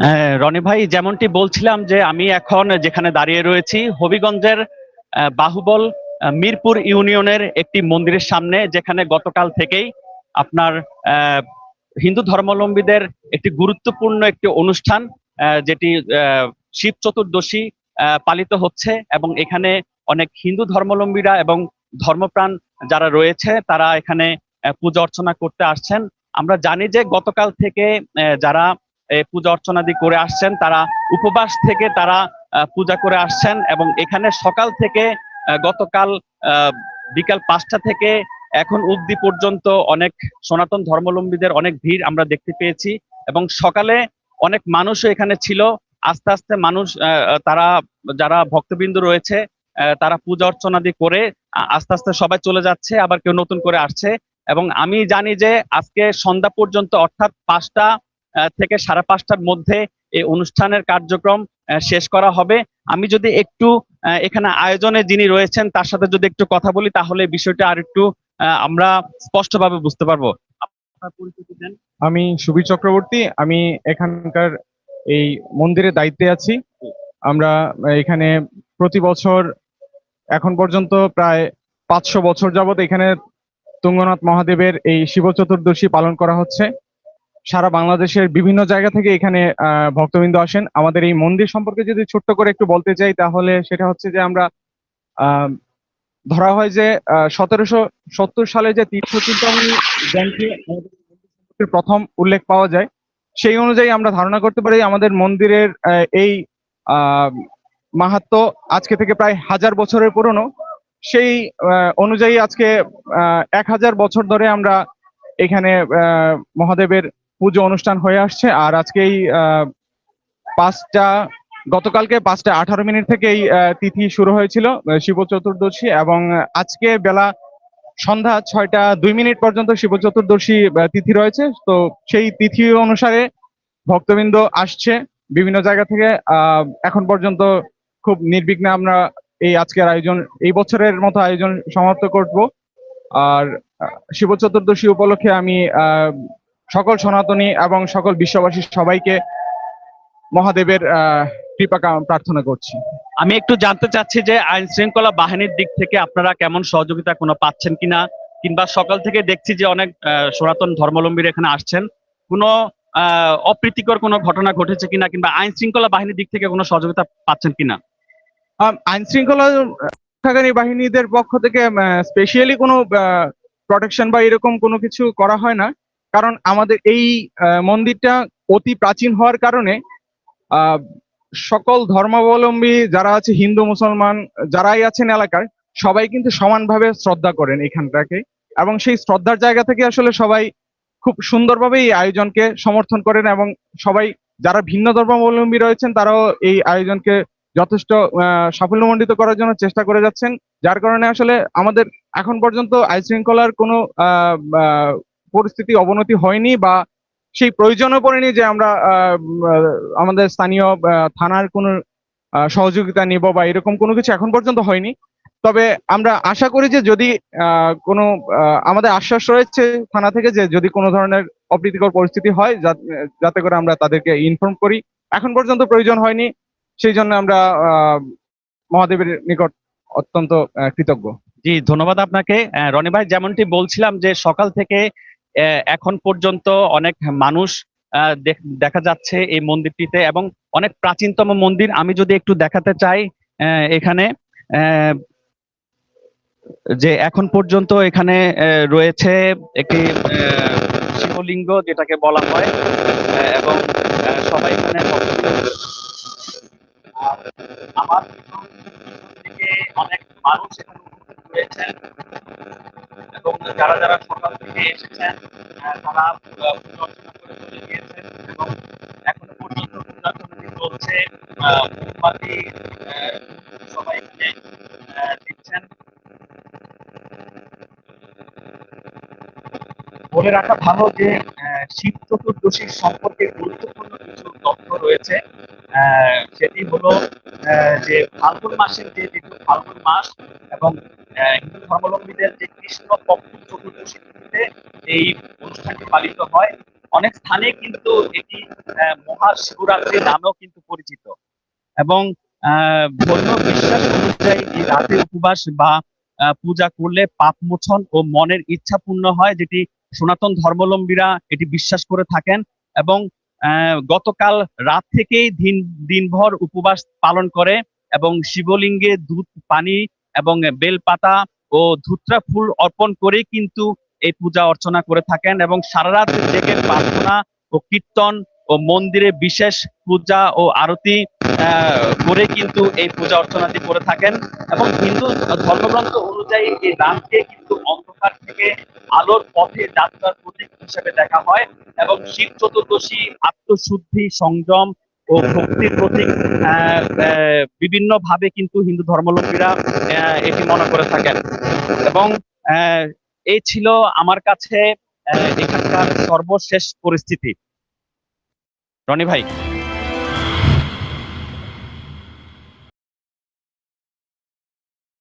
হ্যাঁ, রনি ভাই যেমনটি বলছিলাম যে আমি এখন যেখানে দাঁড়িয়ে রয়েছি হবিগঞ্জের বাহুবল মিরপুর ইউনিয়নের একটি মন্দিরের সামনে যেখানে গতকাল থেকেই আপনার হিন্দু ধর্মাবলম্বীদের একটি গুরুত্বপূর্ণ একটি অনুষ্ঠান যেটি শিব চতুর্দশী পালিত হচ্ছে এবং এখানে অনেক হিন্দু ধর্মাবলম্বীরা এবং ধর্মপ্রাণ যারা রয়েছে তারা এখানে পূজা অর্চনা করতে আসছেন। আমরা জানি যে গতকাল থেকে যারা পূজা অর্চনাদি করে আসছেন, তারা উপবাস থেকে তারা পূজা করে আসছেন এবং এখানে সকাল থেকে গতকাল বিকাল পাঁচটা থেকে এখন অবধি পর্যন্ত অনেক সনাতন ধর্মাবলম্বীদের অনেক ভিড় আমরা দেখতে পেয়েছি এবং সকালে অনেক মানুষও এখানে ছিল। আস্তে আস্তে মানুষ তারা যারা ভক্তবৃন্দ রয়েছে তারা পূজা অর্চনাদি করে আস্তে আস্তে সবাই চলে যাচ্ছে, আবার কেউ নতুন করে আসছে এবং আমি জানি যে আজকে সন্ধ্যা পর্যন্ত অর্থাৎ পাঁচটা থেকে সাড়ে পাঁচটার মধ্যে এই অনুষ্ঠানের কার্যক্রম শেষ করা হবে। আমি যদি একটু এখানে আয়োজনে যিনি রয়েছেন, তার সাথে যদি একটু কথা বলি, তাহলে বিষয়টা আর একটু আমরা স্পষ্টভাবে বুঝতে পারব। আমি সুবি চক্রবর্তী। আমি এখানকার এই মন্দিরের দায়িত্বে আছি। আমরা এখানে প্রতি বছর, এখন পর্যন্ত প্রায় পাঁচশো বছর যাবত এখানে তুঙ্গনাথ মহাদেবের এই শিব চতুর্দশী পালন করা হচ্ছে। সারা বাংলাদেশের বিভিন্ন জায়গা থেকে এখানে ভক্তবৃন্দ আসেন। আমাদের এই মন্দির সম্পর্কে যদি ছোট্ট করে একটু বলতে চাই তাহলে সেটা হচ্ছে যে আমরা ধরা হয় যে সতেরোশো সত্তর সালে যে তীর্থ চিন্তামণি প্রথম উল্লেখ পাওয়া যায় সেই অনুযায়ী আমরা ধারণা করতে পারি আমাদের মন্দিরের এই আহ, মাহাত্ম্য আজকে থেকে প্রায় হাজার বছরের পুরনো। সেই অনুযায়ী আজকে এক হাজার বছর ধরে আমরা এখানে মহাদেবের পুজো অনুষ্ঠান হয়ে আসছে আর আজকে এই আহ, পাঁচটা গতকালকে পাঁচটা আঠারো মিনিট থেকে এই তিথি শুরু হয়েছিল শিব চতুর্দশী এবং আজকে বেলা সন্ধ্যা ছয়টা দুই মিনিট পর্যন্ত শিব চতুর্দশী তিথি রয়েছে। তো সেই তিথি অনুসারে ভক্তবৃন্দ আসছে বিভিন্ন জায়গা থেকে। এখন পর্যন্ত খুব নির্বিঘ্নে আমরা এই আজকের আয়োজন এই বছরের মতো আয়োজন সমাপ্ত করব। আর শিব চতুর্দশী উপলক্ষে আমি সকল সনাতনী এবং সকল বিশ্ববাসী সবাইকে মহাদেবের আহ, কৃপা প্রার্থনা করছি। আমি একটু জানতে চাচ্ছি যে আইন শৃঙ্খলা বাহিনীর দিক থেকে আপনারা কেমন সহযোগিতা কোনো পাচ্ছেন কিনা? কিংবা সকাল থেকে দেখছি যে অনেক সনাতন ধর্মাবলম্বীরা এখানে আসছেন। কোনো আহ, অপ্রীতিকর কোনো ঘটনা ঘটেছে কিনা? কিংবা আইন শৃঙ্খলা বাহিনীর দিক থেকে কোনো সহযোগিতা পাচ্ছেন কিনা? আইন শৃঙ্খলা রক্ষাকারী বাহিনীদের পক্ষ থেকে স্পেশালি কোনো প্রোটেকশন বা এরকম কোনো কিছু করা হয় না। কারণ আমাদের এই মন্দিরটা অতি প্রাচীন হওয়ার কারণে সকল ধর্মাবলম্বী যারা আছে, হিন্দু, মুসলমান, যারাই আছেন এলাকার, সবাই কিন্তু সমানভাবে শ্রদ্ধা করেন এখানটাকে। এবং সেই শ্রদ্ধার জায়গা থেকে আসলে সবাই খুব সুন্দরভাবে এই আয়োজনকে সমর্থন করেন এবং সবাই যারা ভিন্ন ধর্মাবলম্বী রয়েছেন, তারাও এই আয়োজনকে যথেষ্ট সাফল্যমণ্ডিত করার জন্য চেষ্টা করে যাচ্ছেন। যার কারণে আসলে আমাদের এখন পর্যন্ত আইন শৃঙ্খলার কোনো পরিস্থিতি অবনতি হয়নি বা সেই প্রয়োজনও পড়েনি যে আমরা আমাদের স্থানীয় থানার কোনো সহযোগিতা নিব বা এরকম কোনো কিছু এখন পর্যন্ত হয়নি। তবে আমরা আশা করি যে যদি কোনো আমাদের আশ্বাস রয়েছে থানা থেকে যে যদি কোনো ধরনের অপ্রীতিকর পরিস্থিতি হয় যাতে করে আমরা তাদেরকে ইনফর্ম করি। এখন পর্যন্ত প্রয়োজন হয়নি, সেই জন্য আমরা মহাদেবের নিকট অত্যন্ত কৃতজ্ঞ। জি, ধন্যবাদ আপনাকে। রনি ভাই, যেমনটি বলছিলাম যে সকাল থেকে এখন পর্যন্ত অনেক মানুষ দেখ- যাচ্ছে এই মন্দিরটিতে এবং অনেক প্রাচীনতম মন্দির আমি যদি একটু দেখাতে চাই এখানে যে এখন পর্যন্ত এখানে রয়েছে একটি শিবলিঙ্গ যেটাকে বলা হয় এবং সবাই এখানে আমার অনেক মানুষ এখানে রয়েছেন যারা যারা সকাল থেকে এসেছেন তারা আহ, পূজা অর্চনা করে চলে গিয়েছেন এবং এখনও পর্যন্ত পূজা কমিটি চলছে মোমবাতি আহ, সবাই এখানে আহ, দিচ্ছেন। বলে রাখা ভালো যে চতুর্দশীর সম্পর্কে গুরুত্বপূর্ণ কিছু তথ্য রয়েছে। সেটি হলো যে ফাল্গুন মাসের যে যেহেতু ফাল্গুন মাস এবং হিন্দু ধর্মাবলম্বীদের যে কৃষ্ণ পক্ষ চতুর্দশী তিথিতে এই অনুষ্ঠানটি পালিত হয়। অনেক স্থানে কিন্তু এটি মহাশিবরাত্রি নামেও কিন্তু পরিচিত। এবং ধর্মীয় বিশ্বাস অনুযায়ী এই রাতে উপবাস বা পূজা করলে পাপ মোচন ও মনের ইচ্ছা পূর্ণ হয়, যেটি সনাতন ধর্মাবলম্বীরা এটি বিশ্বাস করে থাকেন এবং গতকাল রাত থেকেই দিন, দিনভর উপবাস পালন করে এবং শিবলিঙ্গে দুধ, পানি এবং বেলপাতা ও ধুত্রা ফুল অর্পণ করেই কিন্তু এই পূজা অর্চনা করে থাকেন এবং সারা রাত জেগে প্রার্থনা ও কীর্তন ও মন্দিরে বিশেষ পূজা ও আরতি করে কিন্তু এই পূজা অর্চনাটি করে থাকেন এবং হিন্দু ধর্মগ্রন্থ অনুযায়ী এই রাতকে কিন্তু অন্ধকার থেকে আলোর পথে যাত্রার প্রতীক হিসেবে দেখা হয় এবং শিব চতুর্দশী, আত্মশুদ্ধি, সংযম ও ভক্তির প্রতীক বিভিন্ন ভাবে কিন্তু হিন্দু ধর্মাবলম্বীরা এটি মনে করে থাকেন। এবং এই ছিল আমার কাছে এখানকার সর্বশেষ পরিস্থিতি। রনি ভাই।